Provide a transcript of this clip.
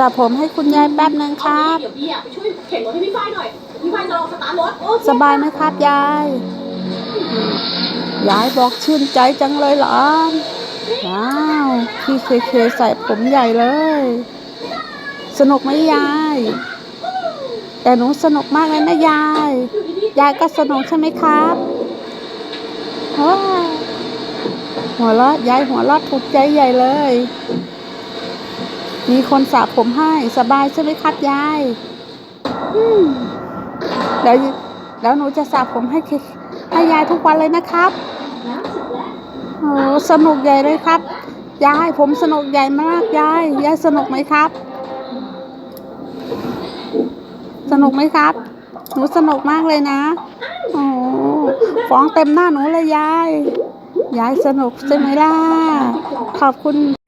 สระผมให้คุณยายแป๊บนึงครับ เดี๋ยวพี่อะไปช่วยเข็นรถให้พี่ฝ้ายหน่อย พี่ฝ้ายจะลองสตาร์ทรถโอเคสบายไหมครับยาย ยายบอกชื่นใจจังเลยเหรอ ว้าว พี่เคเคใส่ผมใหญ่เลย สนุกไหมยาย แต่หนูสนุกมากเลยนะยาย ยายก็สนุกใช่ไหมครับว้าวหัวเราะยายหัวเราะถูกใจใหญ่เลย มีคนสระผมให้สบายใช่ไหมครับยายอืมเดี๋ยวแล้วหนูจะสระผมให้เคให้ยายทุกวันเลยนะครับน้ำสุกแล้วโอ้สนุกใหญ่เลยครับ ยายผมสนุกใหญ่มากยายยายสนุกไหมครับ สนุกไหมครับ หนูสนุกมากเลยนะโอ้ฟ้องเต็มหน้าหนูเลยยายยายสนุกใช่ไหมล่ะขอบคุณ